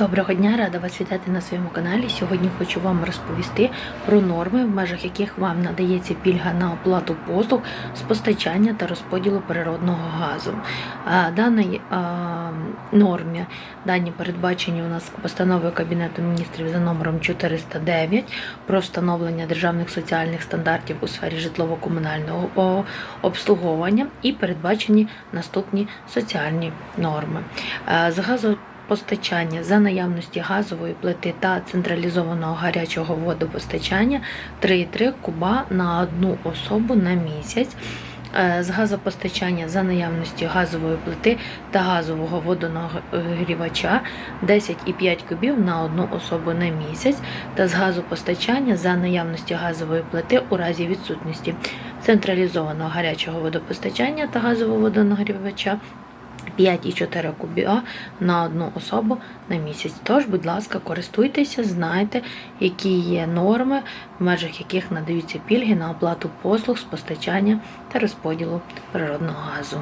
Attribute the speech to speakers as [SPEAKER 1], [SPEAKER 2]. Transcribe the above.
[SPEAKER 1] Доброго дня, рада вас вітати на своєму каналі. Сьогодні хочу вам розповісти про норми, в межах яких вам надається пільга на оплату послуг з постачання та розподілу природного газу. Даній нормі дані передбачені у нас постановою Кабінету міністрів за номером 409 про встановлення державних соціальних стандартів у сфері житлово-комунального обслуговування і передбачені наступні соціальні норми. З газу Постачання за наявності газової плити та централізованого гарячого водопостачання 3,3 куба на одну особу на місяць. Е, З газопостачання за наявності газової плити та газового водонагрівача 10,5 кубів на одну особу на місяць, та з газопостачання за наявності газової плити у разі відсутності централізованого гарячого водопостачання та газового водонагрівача 5,4 кубіа на одну особу на місяць. Тож, будь ласка, користуйтеся, знайте, які є норми, в межах яких надаються пільги на оплату послуг з постачання та розподілу природного газу.